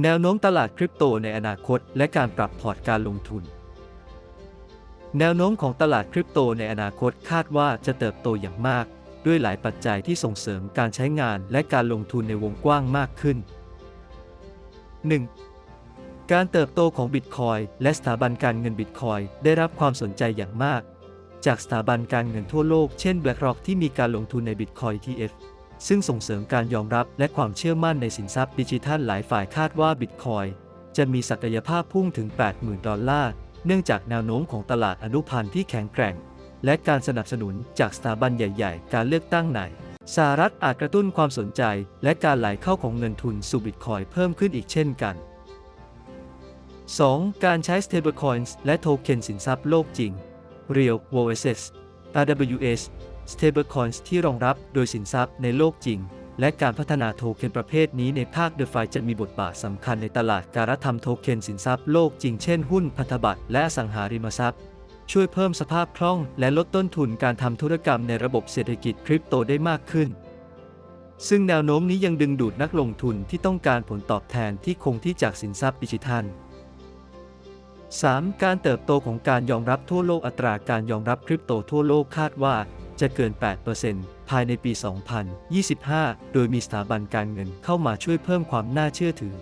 แนวโน้มตลาดคริปโตในอนาคต และการปรับพอร์ตการลงทุน แนวโน้มของตลาดคริปโตในอนาคตคาดว่าจะเติบโตอย่างมาก ด้วยหลายปัจจัยที่ส่งเสริมการใช้งานและการลงทุนในวงกว้างมากขึ้น 1. การเติบโตของบิตคอยและสถาบันการเงินบิตคอยได้รับความสนใจอย่างมาก จากสถาบันการเงินทั่วโลกเช่น BlackRock ที่มีการลงทุนในบิตคอย TF ซึ่งส่งเสริมการยอมรับและความเชื่อมั่นในสินทรัพย์ดิจิทัลหลายฝ่ายคาดว่าบิตคอยจะมีศักยภาพพุ่งถึง 80,000 ดอลลาร์ เนื่องจากแนวโน้มของตลาดอนุพันธ์ที่แข็งแกร่ง และการสนับสนุนจากสถาบันใหญ่ๆ การเลือกตั้งในสหรัฐอาจกระตุ้นความสนใจ และการไหลเข้าของเงินทุนสู่บิตคอยเพิ่มขึ้นอีกเช่นกัน 2. การใช้ stablecoins และโทเค็นสินทรัพย์โลกจริง Real World Assets RWS stablecoins ที่รองรับโดยสินทรัพย์ในโลกจริง และการพัฒนาโทเค็นประเภทนี้ในภาค DeFi จะมีบทบาทสำคัญในตลาดการทำโทเค็นสินทรัพย์โลกจริงเช่นหุ้นพันธบัตรและสังหาริมทรัพย์ ช่วยเพิ่มสภาพคล่องและลดต้นทุนการทำธุรกรรมในระบบเศรษฐกิจคริปโตได้มากขึ้น ซึ่งแนวโน้มนี้ยังดึงดูดนักลงทุนที่ต้องการผลตอบแทนที่คงที่จากสินทรัพย์ดิจิทัล 3. การเติบโตของการยอมรับทั่วโลกอัตราการยอมรับคริปโตทั่วโลกคาดว่า จะเกิน 8%ภายในปี 2025 โดยมีสถาบันการเงินเข้ามาช่วยเพิ่มความน่าเชื่อถือ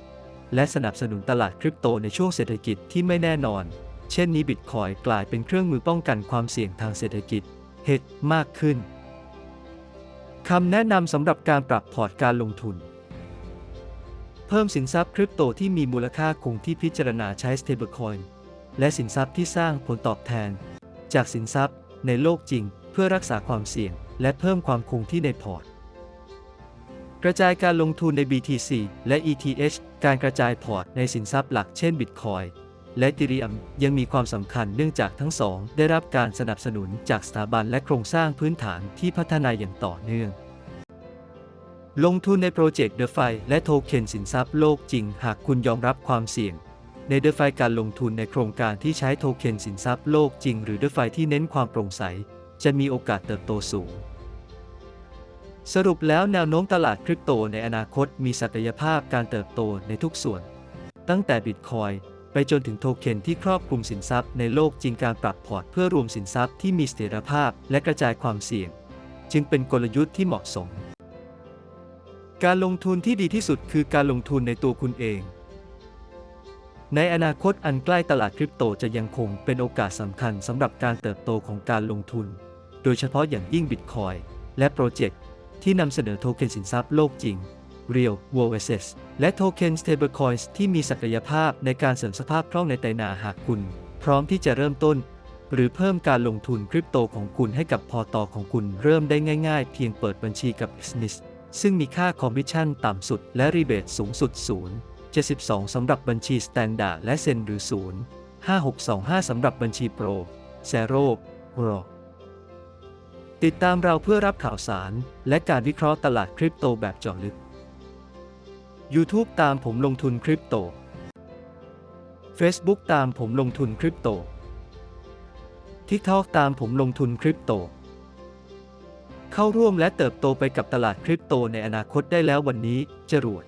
และสนับสนุนตลาดคริปโตในช่วงเศรษฐกิจที่ไม่แน่นอน เช่นนี้บิตคอยกลายเป็นเครื่องมือป้องกันความเสี่ยงทางเศรษฐกิจเฮดมากขึ้นคำแนะนำสำหรับการปรับพอร์ตการลงทุน เพิ่มสินทรัพย์คริปโตที่มีมูลค่าคงที่พิจารณาใช้ stablecoin และสินทรัพย์ที่สร้างผลตอบแทน จากสินทรัพย์ในโลกจริง เพื่อรักษาความเสี่ยง และเพิ่มความคงที่ในพอร์ต กระจายการลงทุนใน BTC และ ETH การกระจายพอร์ตในสินทรัพย์หลักเช่น Bitcoin และ Ethereum ยังมีความสำคัญเนื่องจากทั้งสอง ได้รับการสนับสนุนจากสถาบันและโครงสร้างพื้นฐานที่พัฒนาอย่างต่อเนื่อง ลงทุนในโปรเจกต์ DeFi และโทเค็นสินทรัพย์โลกจริง หากคุณยอมรับความเสี่ยง ใน DeFi การลงทุนในโครงการที่ใช้โทเค็นสินทรัพย์โลกจริง หรือ DeFi ที่เน้นความโปร่งใส จะมีโอกาสเติบโตสูง สรุปแล้วแนวโน้มตลาดคริปโตในอนาคตมีศักยภาพการเติบโตในทุกส่วน ตั้งแต่บิตคอยไปจนถึงโทเค็นที่ครอบคลุมสินทรัพย์ในโลกจริงการปรับพอร์ตเพื่อรวมสินทรัพย์ที่มีเสถียรภาพและกระจายความเสี่ยง จึงเป็นกลยุทธ์ที่เหมาะสม การลงทุนที่ดีที่สุดคือการลงทุนในตัวคุณเอง ในอนาคตอันใกล้ตลาดคริปโตจะยังคงเป็นโอกาสสำคัญสำหรับการเติบโตของการลงทุน โดยเฉพาะอย่างยิ่งบิตคอยและโปรเจกต์ที่นำเสนอโทเค็นสินทรัพย์โลกจริง Real World Assets และโทเค็น Stablecoins ที่มีศักยภาพในการเสริมสภาพคล่องในไตนาหากคุณ พร้อมที่จะเริ่มต้น หรือเพิ่มการลงทุนคริปโตของคุณให้กับพอตอของคุณเริ่มได้ง่ายๆ เพียงเปิดบัญชีกับ Business ซึ่งมีค่าคอมมิชชั่นต่ำสุดและรีเบทสูงสุด 0 72สำหรับบัญชี Standard และเซนหรือ 0 5625สำหรับบัญชี Pro Zero Pro ติดตามเราเพื่อรับข่าวสาร และการวิเคราะห์ตลาดคริปโตแบบเจาะลึก YouTube ตามผมลงทุนคริปโต Facebook ตามผมลงทุนคริปโต TikTok ตามผมลงทุนคริปโต เข้าร่วมและเติบโตไปกับตลาดคริปโตในอนาคตได้แล้ววันนี้จรวด